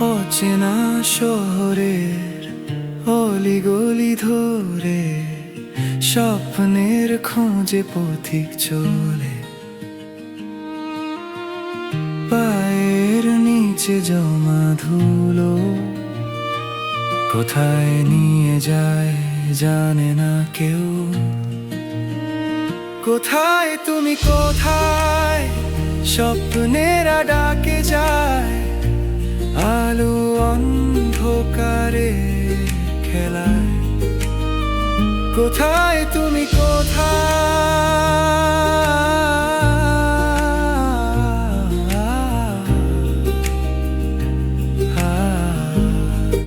অচেনা শহরের অলিগলি ধরে স্বপ্নের খোঁজে পথিক চলে। পায়ের নিচে জমা ধুলো কোথায় নিয়ে যায় জানে না কেউ? কোথায় তুমি, কোথায়? স্বপ্নেরা ডাকে যায়। আলো অন্ধকারে খেলায়। কোথায় তুমি, কোথায়?